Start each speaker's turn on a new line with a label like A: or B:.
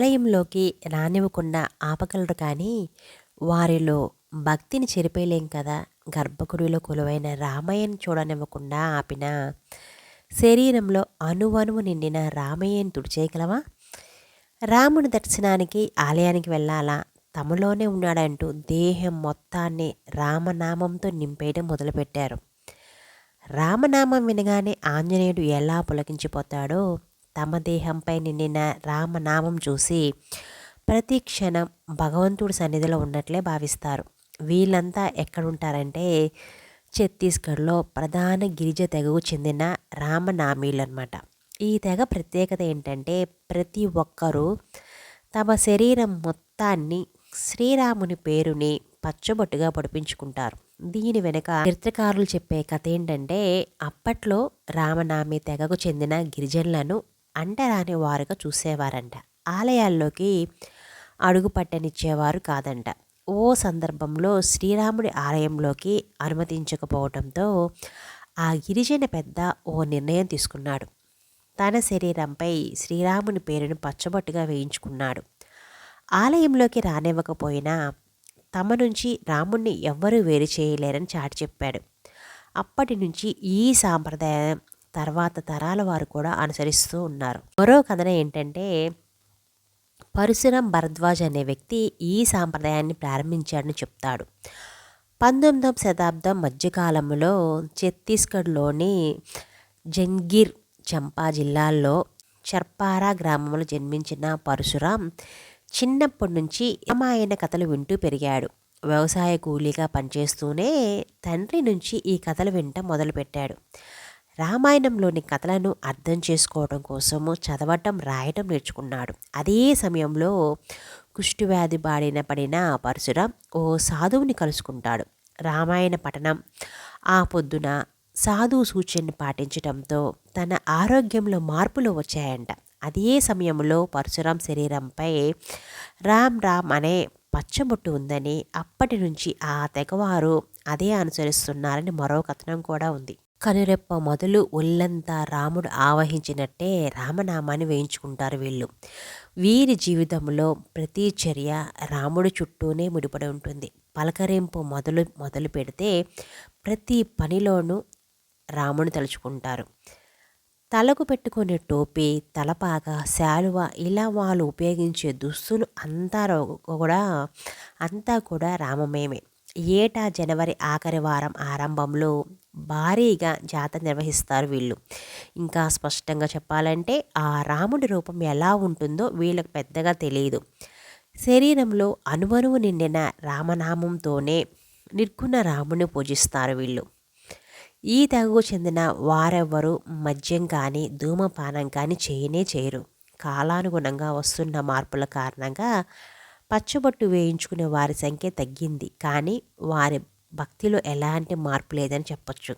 A: ఆలయంలోకి రానివ్వకుండా ఆపగలరు కానీ వారిలో భక్తిని చెరిపేయలేం కదా? గర్భగుడిలో కొలువైన రామయ్యను చూడనివ్వకుండా ఆపిన శరీరంలో అణువణువు నిండిన రామయ్యను తుడిచేయగలవా? రాముని దర్శనానికి ఆలయానికి వెళ్ళాలా? తమలోనే ఉన్నాడంటూ దేహం మొత్తాన్ని రామనామంతో నింపేయడం మొదలుపెట్టారు. రామనామం వినగానే ఆంజనేయుడు ఎలా పులకించిపోతాడో తమ దేహంపై నిండిన రామనామం చూసి ప్రతి క్షణం భగవంతుడి సన్నిధిలో ఉన్నట్లే భావిస్తారు. వీళ్ళంతా ఎక్కడుంటారంటే ఛత్తీస్గఢ్లో ప్రధాన గిరిజ తెగకు చెందిన రామనామీలు అనమాట ఈ తెగ ప్రత్యేకత ఏంటంటే ప్రతి ఒక్కరూ తమ శరీరం మొత్తాన్ని శ్రీరాముని పేరుని పచ్చబొట్టుగా పొడిపించుకుంటారు. దీని వెనుక చరిత్రకారులు చెప్పే కథ ఏంటంటే అప్పట్లో రామనామి తెగకు చెందిన గిరిజనులను అంటరాని వారుగా చూసేవారంట. ఆలయాల్లోకి అడుగుపట్టనిచ్చేవారు కాదంట. ఓ సందర్భంలో శ్రీరాముడి ఆలయంలోకి అనుమతించకపోవడంతో ఆ గిరిజన పెద్ద ఓ నిర్ణయం తీసుకున్నాడు. తన శరీరంపై శ్రీరాముని పేరును పచ్చబొట్టుగా వేయించుకున్నాడు. ఆలయంలోకి రానివ్వకపోయినా తమ నుంచి రాముణ్ణి ఎవ్వరూ వేరు చేయలేరని చాటి చెప్పాడు. అప్పటి నుంచి ఈ సాంప్రదాయం తర్వాత తరాల వారు కూడా అనుసరిస్తూ ఉన్నారు. మరో కథన ఏంటంటే పరశురం భరద్వాజ్ అనే వ్యక్తి ఈ సాంప్రదాయాన్ని ప్రారంభించాడని చెప్తాడు. పంతొమ్మిదవ శతాబ్దం మధ్యకాలంలో ఛత్తీస్గఢ్లోని జంగీర్ చంపా జిల్లాల్లో చర్పారా గ్రామంలో జన్మించిన పరశురాం చిన్నప్పటి నుంచి రామాయణ కథలు వింటూ పెరిగాడు. వ్యవసాయ కూలీగా పనిచేస్తూనే తండ్రి నుంచి ఈ కథలు వింట మొదలుపెట్టాడు. రామాయణంలోని కథలను అర్థం చేసుకోవడం కోసము చదవటం రాయటం నేర్చుకున్నాడు. అదే సమయంలో కుష్టివ్యాధి బాడిన పడిన పరశురాం ఓ సాధువుని కలుసుకుంటాడు. రామాయణ పఠనం ఆ పొద్దున సాధువు సూచనని పాటించడంతో తన ఆరోగ్యంలో మార్పులు వచ్చాయంట. అదే సమయంలో పరశురాం శరీరంపై రామ్ రామ్ అనే పచ్చబొట్టు ఉందని అప్పటి నుంచి ఆ తెగవారు అదే అనుసరిస్తున్నారని మరో కథనం కూడా ఉంది. కనురెప్ప మొదలు ఒళ్ళంతా రాముడు ఆవహించినట్టే రామనామాన్ని వేయించుకుంటారు వీళ్ళు. వీరి జీవితంలో ప్రతి చర్య రాముడి చుట్టూనే ముడిపడి ఉంటుంది. పలకరింపు మొదలు మొదలు పెడితే ప్రతి పనిలోనూ రాముని తలుచుకుంటారు. తలకు పెట్టుకునే టోపీ తలపాక శాలువ ఇలా వాళ్ళు ఉపయోగించే దుస్తులు అంతా కూడా అంతా కూడా రామమేమే. ఏటా జనవరి ఆఖరి వారం ఆరంభంలో భారీగా జాతర నిర్వహిస్తారు వీళ్ళు. ఇంకా స్పష్టంగా చెప్పాలంటే ఆ రాముడి రూపం ఎలా ఉంటుందో వీళ్ళకి పెద్దగా తెలియదు శరీరంలో అనువనువు నిండిన రామనామంతోనే నిర్గుణ రాముని పూజిస్తారు వీళ్ళు. ఈ తెగకు చెందిన వారెవ్వరూ మద్యం కానీ ధూమపానం కానీ చేయనే చేయరు. కాలానుగుణంగా వస్తున్న మార్పుల కారణంగా పచ్చబొట్టు వేయించుకునే వారి సంఖ్య తగ్గింది. కానీ వారి భక్తిలో ఎలాంటి మార్పు లేదని చెప్పచ్చు.